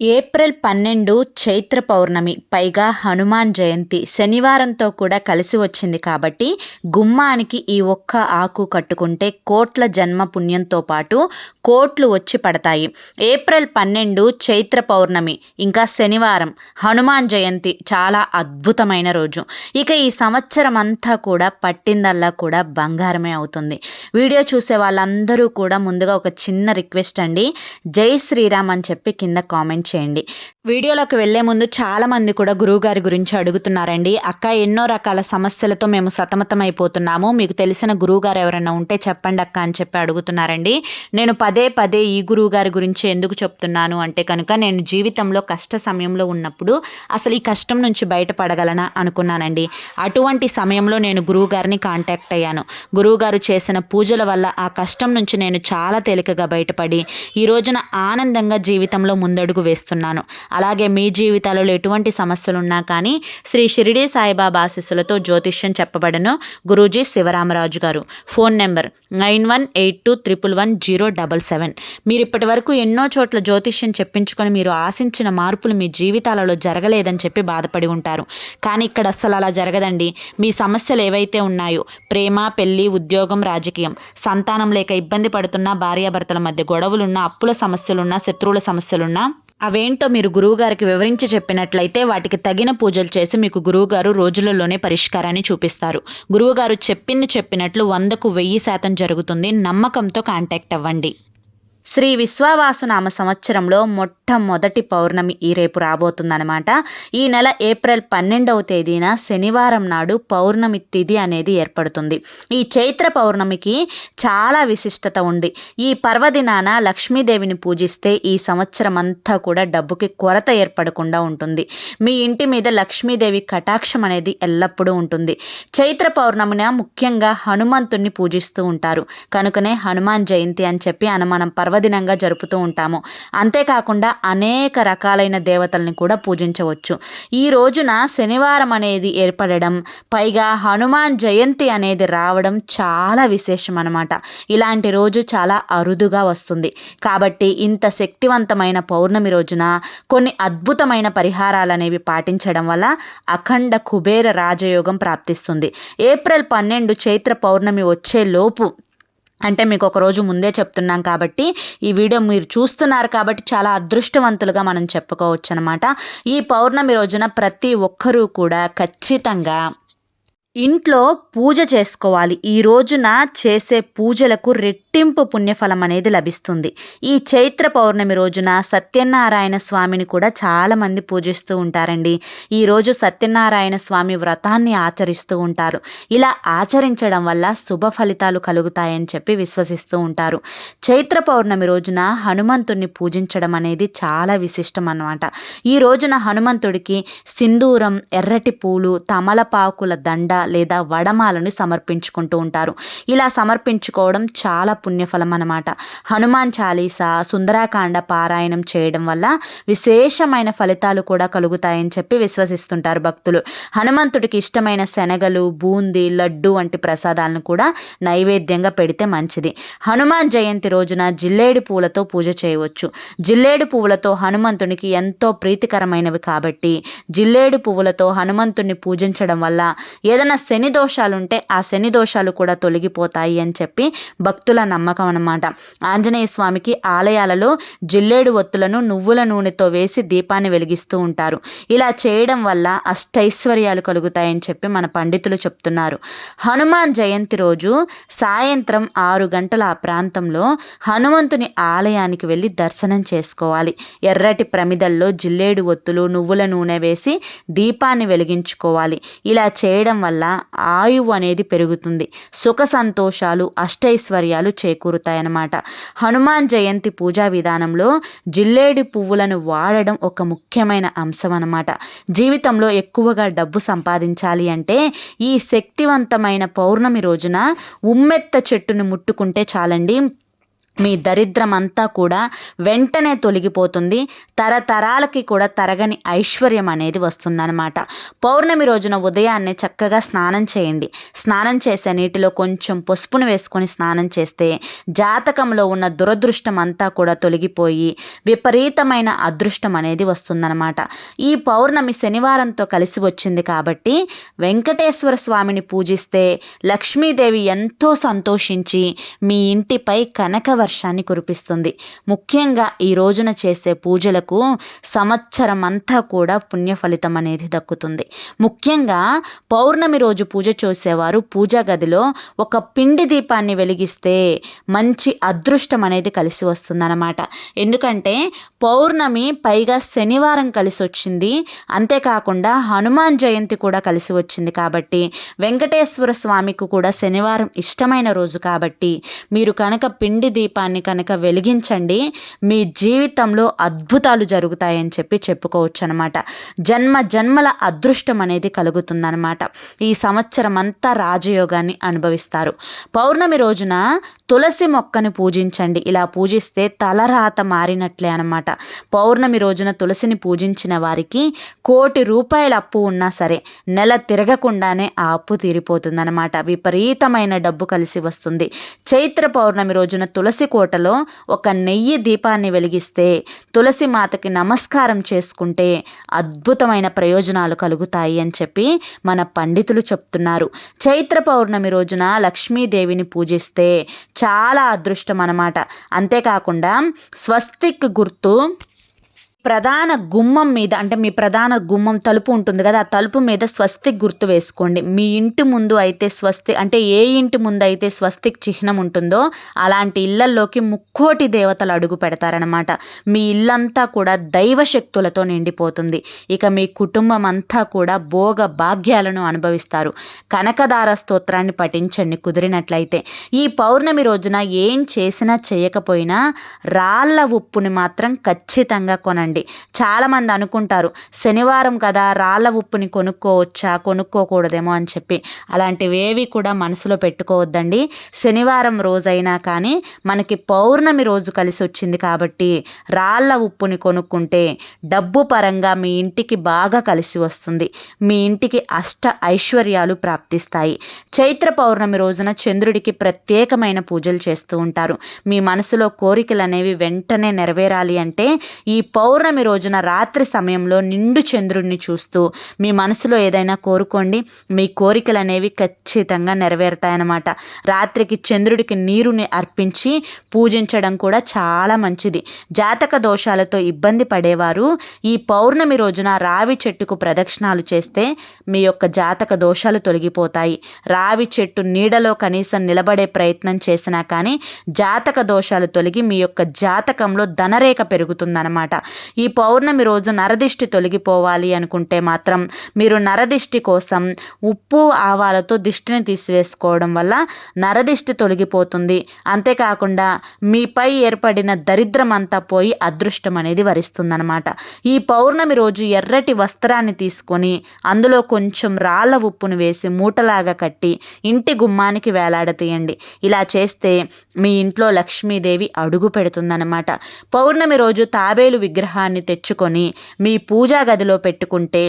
April పన్నెండు చైత్ర పౌర్ణమి పైగా హనుమాన్ జయంతి శనివారంతో కూడా కలిసి వచ్చింది కాబట్టి గుమ్మానికి ఈ ఒక్క ఆకు కట్టుకుంటే కోట్ల జన్మ పుణ్యంతో పాటు కోట్లు వచ్చి పడతాయి. ఏప్రిల్ పన్నెండు చైత్ర పౌర్ణమి ఇంకా శనివారం హనుమాన్ జయంతి చాలా అద్భుతమైన రోజు. ఇక ఈ సంవత్సరం అంతా కూడా పట్టిందల్లా కూడా బంగారమే అవుతుంది. వీడియో చూసే వాళ్ళందరూ కూడా ముందుగా ఒక చిన్న రిక్వెస్ట్ అండి. జై శ్రీరామ్ అని చెప్పి కింద కామెంట్ చేయండి వీడియోలోకి వెళ్ళే ముందు చాలా మంది కూడా గురువుగారి గురించి అడుగుతున్నారండి. అక్క ఎన్నో రకాల సమస్యలతో మేము సతమతం అయిపోతున్నాము మీకు తెలిసిన గురువుగారు ఎవరైనా ఉంటే చెప్పండి అక్క అని చెప్పి అడుగుతున్నారండి. నేను పదే పదే ఈ గురువుగారి గురించి ఎందుకు చెప్తున్నాను అంటే కనుక నేను జీవితంలో కష్ట సమయంలో ఉన్నప్పుడు అసలు ఈ కష్టం నుంచి బయటపడగలనా అనుకున్నానండి. అటువంటి సమయంలో నేను గురువుగారిని కాంటాక్ట్ అయ్యాను. గురువుగారు చేసిన పూజల వల్ల ఆ కష్టం నుంచి నేను చాలా తేలికగా బయటపడి ఈ రోజున ఆనందంగా జీవితంలో ముందడుగు వేస్తున్నాను అలాగే మీ జీవితాలలో ఎటువంటి సమస్యలు ఉన్నా కానీ శ్రీ షిరిడి సాయిబాబా ఆశీస్సులతో జ్యోతిష్యం చెప్పబడను. గురూజీ శివరామరాజు గారు. Phone number nine one eight two triple one zero double seven. మీరు ఇప్పటి వరకు ఎన్నో చోట్ల జ్యోతిష్యం చెప్పించుకొని మీరు ఆశించిన మార్పులు మీ జీవితాలలో జరగలేదని చెప్పి బాధపడి ఉంటారు. కానీ ఇక్కడ అస్సలు అలా జరగదండి. మీ సమస్యలు ఏవైతే ఉన్నాయో ప్రేమ పెళ్ళి ఉద్యోగం రాజకీయం సంతానం లేక ఇబ్బంది పడుతున్న భార్యాభర్తల మధ్య గొడవలున్నా అప్పుల సమస్యలున్నా శత్రువుల సమస్యలున్నా అవేంటో మీరు గురువుగారికి వివరించి చెప్పినట్లయితే వాటికి తగిన పూజలు చేసి మీకు గురువుగారు రోజులలోనే పరిష్కారాన్ని చూపిస్తారు. గురువుగారు చెప్పింది చెప్పినట్లు వందకు వెయ్యి శాతం జరుగుతుంది. నమ్మకంతో కాంటాక్ట్ అవ్వండి. శ్రీ విశ్వావాసునామ సంవత్సరంలో మొట్టమొదటి పౌర్ణమి ఈ రేపు రాబోతుందనమాట ఈ నెల ఏప్రిల్ పన్నెండవ తేదీన శనివారం నాడు పౌర్ణమి తిథి అనేది ఏర్పడుతుంది. ఈ చైత్ర పౌర్ణమికి చాలా విశిష్టత ఉంది. ఈ పర్వదినాన లక్ష్మీదేవిని పూజిస్తే ఈ సంవత్సరం అంతా కూడా డబ్బుకి కొరత ఏర్పడకుండా ఉంటుంది. మీ ఇంటి మీద లక్ష్మీదేవి కటాక్షం అనేది ఎల్లప్పుడూ ఉంటుంది. చైత్ర పౌర్ణమిన ముఖ్యంగా హనుమంతుణ్ణి పూజిస్తూ ఉంటారు. కనుకనే హనుమాన్ జయంతి అని చెప్పి అనుమానం పర్వ పర్వదినంగా జరుపుతూ ఉంటాము. అంతేకాకుండా అనేక రకాలైన దేవతల్ని కూడా పూజించవచ్చు. ఈ రోజున శనివారం అనేది ఏర్పడడం పైగా హనుమాన్ జయంతి అనేది రావడం చాలా విశేషం అనమాట ఇలాంటి రోజు చాలా అరుదుగా వస్తుంది. కాబట్టి ఇంత శక్తివంతమైన పౌర్ణమి రోజున కొన్ని అద్భుతమైన పరిహారాలు అనేవి పాటించడం వల్ల అఖండ కుబేర రాజయోగం ప్రాప్తిస్తుంది. ఏప్రిల్ పన్నెండు చైత్ర పౌర్ణమి వచ్చే లోపు అంటే మీకు ఒక రోజు ముందే చెప్తున్నాం కాబట్టి ఈ వీడియో మీరు చూస్తున్నారు కాబట్టి చాలా అదృష్టవంతులుగా మనం చెప్పుకోవచ్చు అనమాట ఈ పౌర్ణమి రోజున ప్రతి ఒక్కరూ కూడా ఖచ్చితంగా ఇంట్లో పూజ చేసుకోవాలి. ఈ రోజున చేసే పూజలకు రెట్టింపు పుణ్యఫలం అనేది లభిస్తుంది. ఈ చైత్ర పౌర్ణమి రోజున సత్యనారాయణ స్వామిని కూడా చాలామంది పూజిస్తూ ఉంటారండి. ఈరోజు సత్యనారాయణ స్వామి వ్రతాన్ని ఆచరిస్తూ ఉంటారు. ఇలా ఆచరించడం వల్ల శుభ ఫలితాలు కలుగుతాయని చెప్పి విశ్వసిస్తూ ఉంటారు. చైత్ర పౌర్ణమి రోజున హనుమంతుడిని పూజించడం అనేది చాలా విశిష్టం అన్నమాట ఈ రోజున హనుమంతుడికి సింధూరం ఎర్రటి పూలు తమలపాకుల దండ లేదా వడమాలను సమర్పించుకుంటూ ఉంటారు. ఇలా సమర్పించుకోవడం చాలా పుణ్యఫలం అనమాట హనుమాన్ చాలీసా సుందరాకాండ పారాయణం చేయడం వల్ల విశేషమైన ఫలితాలు కూడా కలుగుతాయని చెప్పి విశ్వసిస్తుంటారు భక్తులు. హనుమంతుడికి ఇష్టమైన శనగలు బూందీ లడ్డు వంటి ప్రసాదాలను కూడా నైవేద్యంగా పెడితే మంచిది. హనుమాన్ జయంతి రోజున జిల్లేడు పూలతో పూజ చేయవచ్చు. జిల్లేడు పువ్వులతో హనుమంతునికి ఎంతో ప్రీతికరమైనవి కాబట్టి జిల్లేడు పువ్వులతో హనుమంతుని పూజించడం వల్ల ఏదైనా శని దోషాలుంటే ఆ శని దోషాలు కూడా తొలగిపోతాయి అని చెప్పి భక్తుల నమ్మకం అనమాట ఆంజనేయ స్వామికి ఆలయాలలో జిల్లేడు ఒత్తులను నువ్వుల నూనెతో వేసి దీపాన్ని వెలిగిస్తూ ఉంటారు. ఇలా చేయడం వల్ల అష్టైశ్వర్యాలు కలుగుతాయని చెప్పి మన పండితులు చెప్తున్నారు. హనుమాన్ జయంతి రోజు సాయంత్రం ఆరు గంటల ఆ ప్రాంతంలో హనుమంతుని ఆలయానికి వెళ్ళి దర్శనం చేసుకోవాలి. ఎర్రటి ప్రమిదల్లో జిల్లేడు ఒత్తులు నువ్వుల నూనె వేసి దీపాన్ని వెలిగించుకోవాలి. ఇలా చేయడం వల్ల ఆయువు అనేది పెరుగుతుంది. సుఖ సంతోషాలు అష్టైశ్వర్యాలు చేకూరుతాయన్నమాట. హనుమాన్ జయంతి పూజా విధానంలో జిల్లేడు పువ్వులను వాడడం ఒక ముఖ్యమైన అంశం అన్నమాట జీవితంలో ఎక్కువగా డబ్బు సంపాదించాలి అంటే ఈ శక్తివంతమైన పౌర్ణమి రోజున ఉమ్మెత్త చెట్టును ముట్టుకుంటే చాలండి. మీ దరిద్రమంతా కూడా వెంటనే తొలగిపోతుంది. తరతరాలకి కూడా తరగని ఐశ్వర్యం అనేది వస్తుందన్నమాట. పౌర్ణమి రోజున ఉదయాన్నే చక్కగా స్నానం చేయండి. స్నానం చేసే నీటిలో కొంచెం పసుపును వేసుకొని స్నానం చేస్తే జాతకంలో ఉన్న దురదృష్టం అంతా కూడా తొలగిపోయి విపరీతమైన అదృష్టం అనేది వస్తుందన్నమాట. ఈ పౌర్ణమి శనివారంతో కలిసి వచ్చింది కాబట్టి వెంకటేశ్వర స్వామిని పూజిస్తే లక్ష్మీదేవి ఎంతో సంతోషించి మీ ఇంటిపై కనక వర్షాన్ని కురిపిస్తుంది. ముఖ్యంగా ఈ రోజున చేసే పూజలకు సంవత్సరం అంతా కూడా పుణ్య ఫలితం అనేది దక్కుతుంది. ముఖ్యంగా పౌర్ణమి రోజు పూజ చేసేవారు పూజా గదిలో ఒక పిండి దీపాన్ని వెలిగిస్తే మంచి అదృష్టం అనేది కలిసి వస్తుందన్నమాట. ఎందుకంటే పౌర్ణమి పైగా శనివారం కలిసి వచ్చింది. అంతేకాకుండా హనుమాన్ జయంతి కూడా కలిసి వచ్చింది కాబట్టి వెంకటేశ్వర స్వామికి కూడా శనివారం ఇష్టమైన రోజు కాబట్టి మీరు కనుక పిండి దీపాన్ని కనుక వెలిగించండి మీ జీవితంలో అద్భుతాలు జరుగుతాయని చెప్పి చెప్పుకోవచ్చు అనమాట జన్మ జన్మల అదృష్టం అనేది కలుగుతుందనమాట. ఈ సంవత్సరం అంతా రాజయోగాన్ని అనుభవిస్తారు. పౌర్ణమి రోజున తులసి మొక్కని పూజించండి. ఇలా పూజిస్తే తలరాత మారినట్లే అనమాట. పౌర్ణమి రోజున తులసిని పూజించిన వారికి కోటి రూపాయల అప్పు ఉన్నా సరే నెల తిరగకుండానే ఆ అప్పు తీరిపోతుందనమాట. విపరీతమైన డబ్బు కలిసి వస్తుంది. చైత్ర పౌర్ణమి రోజున తులసి కోటలో ఒక నెయ్యి దీపాన్ని వెలిగిస్తే తులసి మాతకి నమస్కారం చేసుకుంటే అద్భుతమైన ప్రయోజనాలు కలుగుతాయి అని చెప్పి మన పండితులు చెప్తున్నారు. చైత్ర పౌర్ణమి రోజున లక్ష్మీదేవిని పూజిస్తే చాలా అదృష్టం అన్నమాట. అంతేకాకుండా స్వస్తిక్ గుర్తు ప్రధాన గుమ్మం మీద అంటే మీ ప్రధాన గుమ్మం తలుపు ఉంటుంది కదా ఆ తలుపు మీద స్వస్తిక్ గుర్తు వేసుకోండి. మీ ఇంటి ముందు అయితే స్వస్తి అంటే ఏ ఇంటి ముందు అయితే స్వస్తిక్ చిహ్నం ఉంటుందో అలాంటి ఇళ్ళల్లోకి ముక్కోటి దేవతలు అడుగు పెడతారనమాట మీ ఇల్లంతా కూడా దైవ శక్తులతో నిండిపోతుంది. ఇక మీ కుటుంబం అంతా కూడా భోగ భాగ్యాలను అనుభవిస్తారు. కనకదార స్తోత్రాన్ని పఠించండి కుదిరినట్లయితే. ఈ పౌర్ణమి రోజున ఏం చేసినా చేయకపోయినా రాళ్ళ ఉప్పుని మాత్రం ఖచ్చితంగా కొనండి. చాలామంది అనుకుంటారు శనివారం కదా రాళ్ళ ఉప్పుని కొనుక్కోవచ్చా కొనుక్కోకూడదేమో అని చెప్పి. అలాంటివేవి కూడా మనసులో పెట్టుకోవద్దండి. శనివారం రోజైనా కానీ మనకి పౌర్ణమి రోజు కలిసి వచ్చింది కాబట్టి రాళ్ళ ఉప్పుని కొనుక్కుంటే డబ్బు పరంగా మీ ఇంటికి బాగా కలిసి వస్తుంది. మీ ఇంటికి అష్ట ఐశ్వర్యాలు ప్రాప్తిస్తాయి. చైత్ర పౌర్ణమి రోజున చంద్రుడికి ప్రత్యేకమైన పూజలు చేస్తూ ఉంటారు. మీ మనసులో కోరికలు అనేవి వెంటనే నెరవేరాలి అంటే ఈ పౌర్ణమి రోజున రాత్రి సమయంలో నిండు చంద్రుడిని చూస్తూ మీ మనసులో ఏదైనా కోరుకోండి. మీ కోరికలు అనేవి ఖచ్చితంగా నెరవేరుతాయన్నమాట. రాత్రికి చంద్రుడికి నీరుని అర్పించి పూజించడం కూడా చాలా మంచిది. జాతక దోషాలతో ఇబ్బంది పడేవారు ఈ పౌర్ణమి రోజున రావి చెట్టుకు ప్రదక్షిణాలు చేస్తే మీ యొక్క జాతక దోషాలు తొలగిపోతాయి. రావి చెట్టు నీడలో కనీసం నిలబడే ప్రయత్నం చేసినా కానీ జాతక దోషాలు తొలగి మీ యొక్క జాతకంలో ధనరేఖ పెరుగుతుందన్నమాట. ఈ పౌర్ణమి రోజు నరదిష్టి తొలగిపోవాలి అనుకుంటే మాత్రం మీరు నరదిష్టి కోసం ఉప్పు ఆవాలతో దిష్టిని తీసివేసుకోవడం వల్ల నరదిష్టి తొలగిపోతుంది. అంతేకాకుండా మీపై ఏర్పడిన దరిద్రం అంతా పోయి అదృష్టం అనేది వరిస్తుందనమాట ఈ పౌర్ణమి రోజు ఎర్రటి వస్త్రాన్ని తీసుకొని అందులో కొంచెం రాళ్ళ ఉప్పును వేసి మూటలాగా కట్టి ఇంటి గుమ్మానికి వేలాడతీయండి. ఇలా చేస్తే మీ ఇంట్లో లక్ష్మీదేవి అడుగు పెడుతుందనమాట పౌర్ణమి రోజు తాబేలు విగ్రహం విగ్రహాన్ని తెచ్చుకొని మీ పూజా గదిలో పెట్టుకుంటే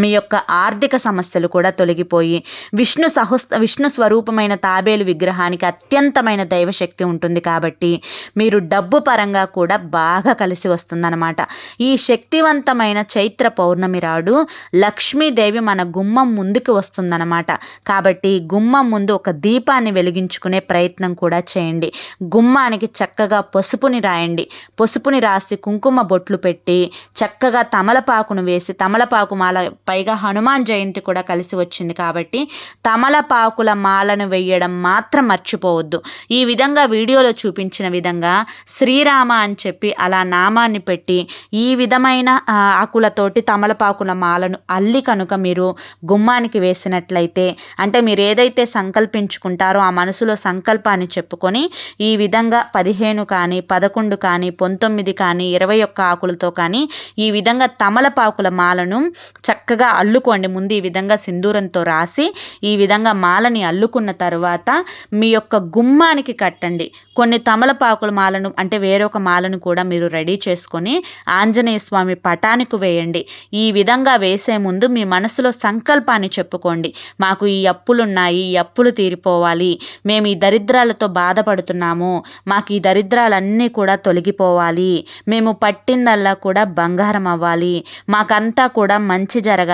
మీ యొక్క ఆర్థిక సమస్యలు కూడా తొలగిపోయి విష్ణు సహస్ విష్ణు స్వరూపమైన తాబేలు విగ్రహానికి అత్యంతమైన దైవశక్తి ఉంటుంది కాబట్టి మీరు డబ్బు పరంగా కూడా బాగా కలిసి వస్తుందన్నమాట. ఈ శక్తివంతమైన చైత్ర పౌర్ణమి రాడు లక్ష్మీదేవి మన గుమ్మం ముందుకు వస్తుందన్నమాట. కాబట్టి గుమ్మం ముందు ఒక దీపాన్ని వెలిగించుకునే ప్రయత్నం కూడా చేయండి. గుమ్మానికి చక్కగా పసుపుని రాయండి. పసుపుని రాసి కుంకుమ బొట్లు పెట్టి చక్కగా తమలపాకును వేసి తమలపాకు మాల పైగా హనుమాన్ జయంతి కూడా కలిసి వచ్చింది కాబట్టి తమలపాకుల మాలను వేయడం మాత్రం మర్చిపోవద్దు. ఈ విధంగా వీడియోలో చూపించిన విధంగా శ్రీరామ అని చెప్పి అలా నామాన్ని పెట్టి ఈ విధమైన ఆకులతోటి తమలపాకుల మాలను అల్లి కనుక మీరు గుమ్మానికి వేసినట్లయితే అంటే మీరు ఏదైతే సంకల్పించుకుంటారో ఆ మనసులో సంకల్పాన్ని చెప్పుకొని ఈ విధంగా పదిహేను కానీ పదకొండు కానీ పంతొమ్మిది కానీ ఇరవై ఒక్క ఆకులతో కానీ ఈ విధంగా తమలపాకుల మాలను చక్కగా చక్కగా అల్లుకోండి. ముందు ఈ విధంగా సింధూరంతో రాసి ఈ విధంగా మాలని అల్లుకున్న తర్వాత మీ యొక్క గుమ్మానికి కట్టండి. కొన్ని తమలపాకుల మాలను అంటే వేరొక మాలను కూడా మీరు రెడీ చేసుకొని ఆంజనేయ స్వామి పటానికి వేయండి. ఈ విధంగా వేసే ముందు మీ మనసులో సంకల్పాన్ని చెప్పుకోండి. మాకు ఈ అప్పులున్నాయి ఈ అప్పులు తీరిపోవాలి. మేము ఈ దరిద్రాలతో బాధపడుతున్నాము. మాకు ఈ దరిద్రాలన్నీ కూడా తొలగిపోవాలి. మేము పట్టిందల్లా కూడా బంగారం అవ్వాలి. మాకంతా కూడా మంచి జరగాలి.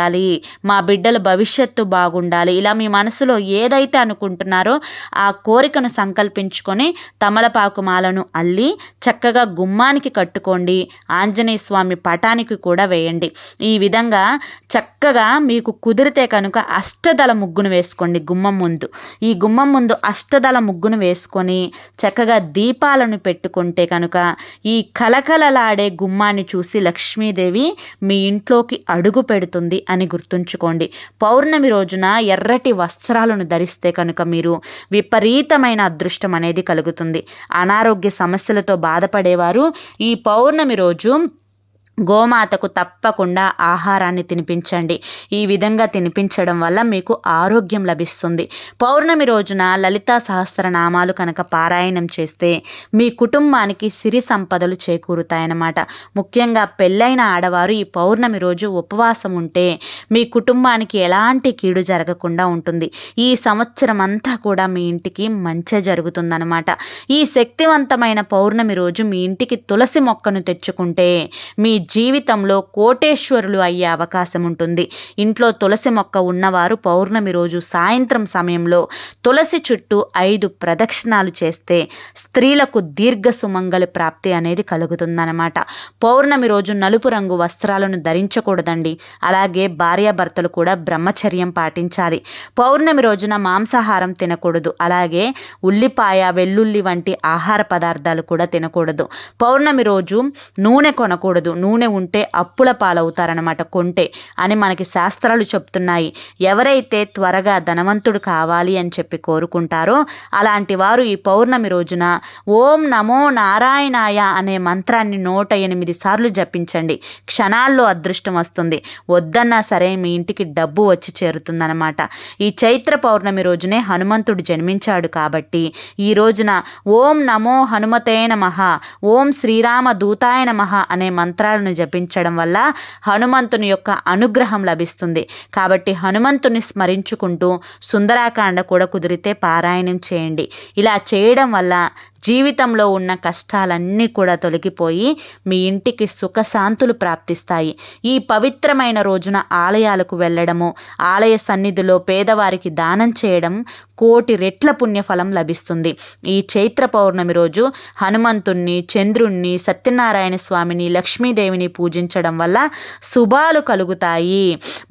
మా బిడ్డల భవిష్యత్తు బాగుండాలి. ఇలా మీ మనసులో ఏదైతే అనుకుంటున్నారో ఆ కోరికను సంకల్పించుకొని తమలపాకు మాలను అల్లి చక్కగా గుమ్మానికి కట్టుకోండి. ఆంజనేయ స్వామి పటానికి కూడా వేయండి. ఈ విధంగా చక్కగా మీకు కుదిరితే కనుక అష్టదళ ముగ్గును వేసుకోండి గుమ్మం ముందు. ఈ గుమ్మం ముందు అష్టదళ ముగ్గును వేసుకొని చక్కగా దీపాలను పెట్టుకుంటే కనుక ఈ కలకలలాడే గుమ్మాన్ని చూసి లక్ష్మీదేవి మీ ఇంట్లోకి అడుగు పెడుతుంది. అని గుర్తుంచుకోండి. పౌర్ణమి రోజున ఎర్రటి వస్త్రాలను ధరిస్తే కనుక మీరు విపరీతమైన అదృష్టం అనేది కలుగుతుంది. అనారోగ్య సమస్యలతో బాధపడేవారు ఈ పౌర్ణమి రోజు గోమాతకు తప్పకుండా ఆహారాన్ని తినిపించండి. ఈ విధంగా తినిపించడం వల్ల మీకు ఆరోగ్యం లభిస్తుంది. పౌర్ణమి రోజున లలితా సహస్రనామాలు కనుక పారాయణం చేస్తే మీ కుటుంబానికి సిరి సంపదలు చేకూరుతాయన్నమాట. ముఖ్యంగా పెళ్ళైన ఆడవారు ఈ పౌర్ణమి రోజు ఉపవాసం ఉంటే మీ కుటుంబానికి ఎలాంటి కీడు జరగకుండా ఉంటుంది. ఈ సంవత్సరం అంతా కూడా మీ ఇంటికి మంచి జరుగుతుందన్నమాట. ఈ శక్తివంతమైన పౌర్ణమి రోజు మీ ఇంటికి తులసి మొక్కను తెచ్చుకుంటే మీ జీవితంలో కోటేశ్వరులు అయ్యే అవకాశం ఉంటుంది. ఇంట్లో తులసి మొక్క ఉన్నవారు పౌర్ణమి రోజు సాయంత్రం సమయంలో తులసి చుట్టూ ఐదు ప్రదక్షిణాలు చేస్తే స్త్రీలకు దీర్ఘ సుమంగళి ప్రాప్తి అనేది కలుగుతుందన్నమాట. పౌర్ణమి రోజు నలుపు రంగు వస్త్రాలను ధరించకూడదండి. అలాగే భార్యాభర్తలు కూడా బ్రహ్మచర్యం పాటించాలి. పౌర్ణమి రోజున మాంసాహారం తినకూడదు. అలాగే ఉల్లిపాయ వెల్లుల్లి వంటి ఆహార పదార్థాలు కూడా తినకూడదు. పౌర్ణమి రోజు నూనె కొనకూడదు. నూనె ఉంటే అప్పుల పాలవుతారనమాట కొంటే అని మనకి శాస్త్రాలు చెప్తున్నాయి. ఎవరైతే త్వరగా ధనవంతుడు కావాలి అని చెప్పి కోరుకుంటారో అలాంటి వారు ఈ పౌర్ణమి రోజున ఓం నమో నారాయణాయ అనే మంత్రాన్ని నూట ఎనిమిది సార్లు జపించండి. క్షణాల్లో అదృష్టం వస్తుంది. వద్దన్నా సరే మీ ఇంటికి డబ్బు వచ్చి చేరుతుందనమాట ఈ చైత్ర పౌర్ణమి రోజునే హనుమంతుడు జన్మించాడు కాబట్టి ఈ రోజున ఓం నమో హనుమతే నమ ఓం శ్రీరామ దూతాయ నమ అనే మంత్రాలను మంత్రాలను జపించడం వల్ల హనుమంతుని యొక్క అనుగ్రహం లభిస్తుంది. కాబట్టి హనుమంతుని స్మరించుకుంటూ సుందరాకాండ కూడా కుదిరితే పారాయణం చేయండి. ఇలా చేయడం వల్ల జీవితంలో ఉన్న కష్టాలన్నీ కూడా తొలగిపోయి మీ ఇంటికి సుఖశాంతులు ప్రాప్తిస్తాయి. ఈ పవిత్రమైన రోజున ఆలయాలకు వెళ్ళడము ఆలయ సన్నిధిలో పేదవారికి దానం చేయడం కోటి రెట్ల పుణ్యఫలం లభిస్తుంది. ఈ చైత్ర పౌర్ణమి రోజు హనుమంతుణ్ణి చంద్రుణ్ణి సత్యనారాయణ స్వామిని లక్ష్మీదేవిని పూజించడం వల్ల శుభాలు కలుగుతాయి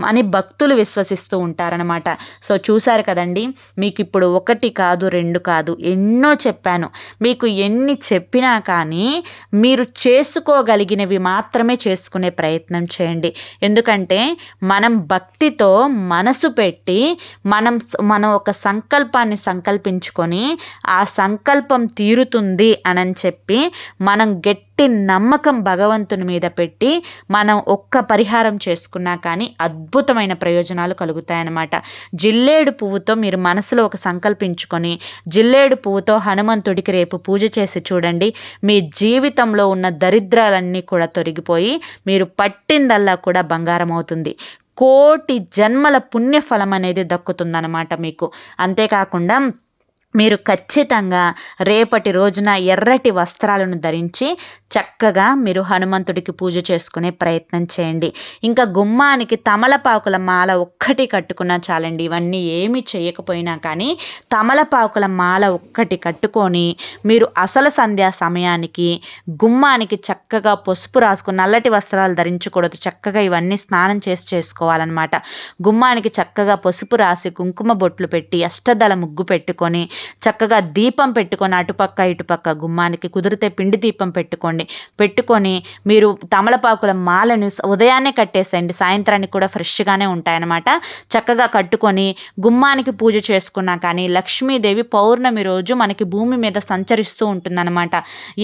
అని భక్తులు విశ్వసిస్తూ ఉంటారనమాట సో చూశారు కదండి మీకు ఇప్పుడు ఒకటి కాదు రెండు కాదు ఎన్నో చెప్పాను. మీకు ఎన్ని చెప్పినా కానీ మీరు చేసుకోగలిగినవి మాత్రమే చేసుకునే ప్రయత్నం చేయండి. ఎందుకంటే మనం భక్తితో మనసు పెట్టి మనం మనం ఒక సంకల్పాన్ని సంకల్పించుకొని ఆ సంకల్పం తీరుతుంది అని చెప్పి మనం గట్టి నమ్మకం భగవంతుని మీద పెట్టి మనం ఒక్క పరిహారం చేసుకున్నా కానీ అద్భుతమైన ప్రయోజనాలు కలుగుతాయన్నమాట. జిల్లేడు పువ్వుతో మీరు మనసులో ఒక సంకల్పించుకొని జిల్లేడు పువ్వుతో హనుమంతుడికి రేపు పూజ చేసి చూడండి. మీ జీవితంలో ఉన్న దరిద్రాలన్నీ కూడా తొలగిపోయి మీరు పట్టిందల్లా కూడా బంగారం అవుతుంది. కోటి జన్మల పుణ్యఫలం అనేది దక్కుతుందన్నమాట మీకు. అంతేకాకుండా మీరు ఖచ్చితంగా రేపటి రోజున ఎర్రటి వస్త్రాలను ధరించి చక్కగా మీరు హనుమంతుడికి పూజ చేసుకునే ప్రయత్నం చేయండి. ఇంకా గుమ్మానికి తమలపాకుల మాల ఒక్కటి కట్టుకున్నా చాలండి. ఇవన్నీ ఏమి చేయకపోయినా కానీ తమలపాకుల మాల ఒక్కటి కట్టుకొని మీరు అసలు సంధ్యా సమయానికి గుమ్మానికి చక్కగా పసుపు రాసుకుని నల్లటి వస్త్రాలు ధరించకూడదు. చక్కగా ఇవన్నీ స్నానం చేసి చేసుకోవాలన్నమాట. గుమ్మానికి చక్కగా పసుపు రాసి కుంకుమ బొట్లు పెట్టి అష్టదళ ముగ్గు పెట్టుకొని చక్కగా దీపం పెట్టుకొని అటుపక్క ఇటుపక్క గుమ్మానికి కుదిరితే పిండి దీపం పెట్టుకోండి. పెట్టుకొని మీరు తమలపాకుల మాలను ఉదయాన్నే కట్టేసేయండి. సాయంత్రానికి కూడా ఫ్రెష్గానే ఉంటాయన్నమాట. చక్కగా కట్టుకొని గుమ్మానికి పూజ చేసుకున్నా కానీ లక్ష్మీదేవి పౌర్ణమి రోజు మనకి భూమి మీద సంచరిస్తూ ఉంటుందన్నమాట.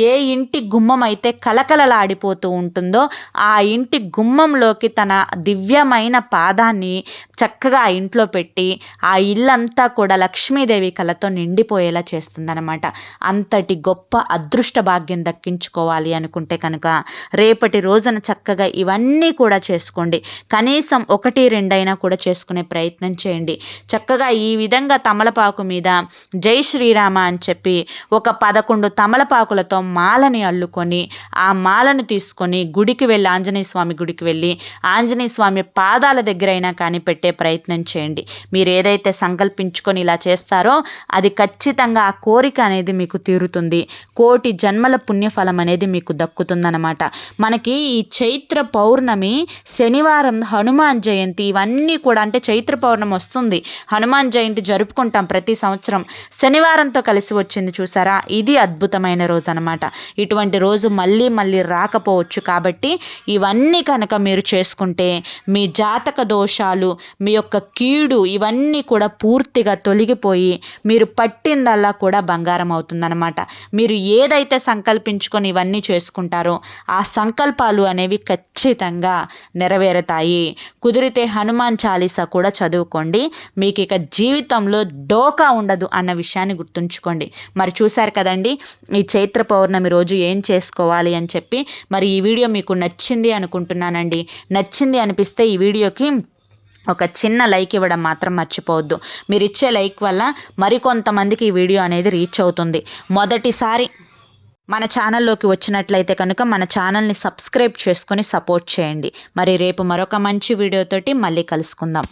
ఏ ఇంటి గుమ్మం అయితే కలకలలాడిపోతూ ఉంటుందో ఆ ఇంటి గుమ్మంలోకి తన దివ్యమైన పాదాన్ని చక్కగా ఆ ఇంట్లో పెట్టి ఆ ఇల్లంతా కూడా లక్ష్మీదేవి కళతో నిండిపోయేలా చేస్తుందన్నమాట. అంతటి గొప్ప అదృష్ట భాగ్యం దక్కించుకోవాలి అనుకుంటే కనుక రేపటి రోజున చక్కగా ఇవన్నీ కూడా చేసుకోండి. కనీసం ఒకటి రెండైనా కూడా చేసుకునే ప్రయత్నం చేయండి. చక్కగా ఈ విధంగా తమలపాకు మీద జై శ్రీరామ అని చెప్పి ఒక పదకొండు తమలపాకులతో మాలని అల్లుకొని ఆ మాలను తీసుకొని గుడికి వెళ్ళి ఆంజనేయ స్వామి గుడికి వెళ్ళి ఆంజనేయ స్వామి పాదాల దగ్గర అయినా కానీ పెట్టే ప్రయత్నం చేయండి. మీరు ఏదైతే సంకల్పించుకొని ఇలా చేస్తారో అది ఖచ్చితంగా ఆ కోరిక అనేది మీకు తీరుతుంది. కోటి జన్మల పుణ్యఫలం అనేది మీకు దక్కుతుందన్నమాట. మనకి ఈ చైత్ర పౌర్ణమి శనివారం హనుమాన్ జయంతి ఇవన్నీ కూడా అంటే చైత్ర పౌర్ణమి వస్తుంది. హనుమాన్ జయంతి జరుపుకుంటాం ప్రతి సంవత్సరం. శనివారంతో కలిసి వచ్చింది చూసారా? ఇది అద్భుతమైన రోజు అనమాట ఇటువంటి రోజు మళ్ళీ మళ్ళీ రాకపోవచ్చు కాబట్టి ఇవన్నీ కనుక మీరు చేసుకుంటే మీ జాతక దోషాలు మీ యొక్క కీడు ఇవన్నీ కూడా పూర్తిగా తొలగిపోయి మీరు పట్టిందల్లా కూడా బంగారం అవుతుందన్నమాట. మీరు ఏదైతే సంకల్పించుకొని ఇవన్నీ చేసుకుంటారో ఆ సంకల్పాలు అనేవి ఖచ్చితంగా నెరవేరుతాయి. కుదిరితే హనుమాన్ చాలీసా కూడా చదువుకోండి. మీకు ఇక జీవితంలో డోకా ఉండదు అన్న విషయాన్ని గుర్తుంచుకోండి. మరి చూశారు కదండి ఈ చైత్ర పౌర్ణమి రోజు ఏం చేసుకోవాలి అని చెప్పి. మరి ఈ వీడియో మీకు నచ్చింది అనుకుంటున్నానండి. నచ్చింది అనిపిస్తే ఈ వీడియోకి ఒక చిన్న లైక్ ఇవ్వడం మాత్రం మర్చిపోవద్దు. మీరు ఇచ్చే లైక్ వల్ల మరికొంతమందికి ఈ వీడియో అనేది రీచ్ అవుతుంది. మొదటిసారి మన ఛానల్లోకి వచ్చినట్లయితే కనుక మన ఛానల్ని సబ్స్క్రైబ్ చేసుకొని సపోర్ట్ చేయండి. మరి రేపు మరొక మంచి వీడియోతోటి మళ్ళీ కలుసుకుందాం.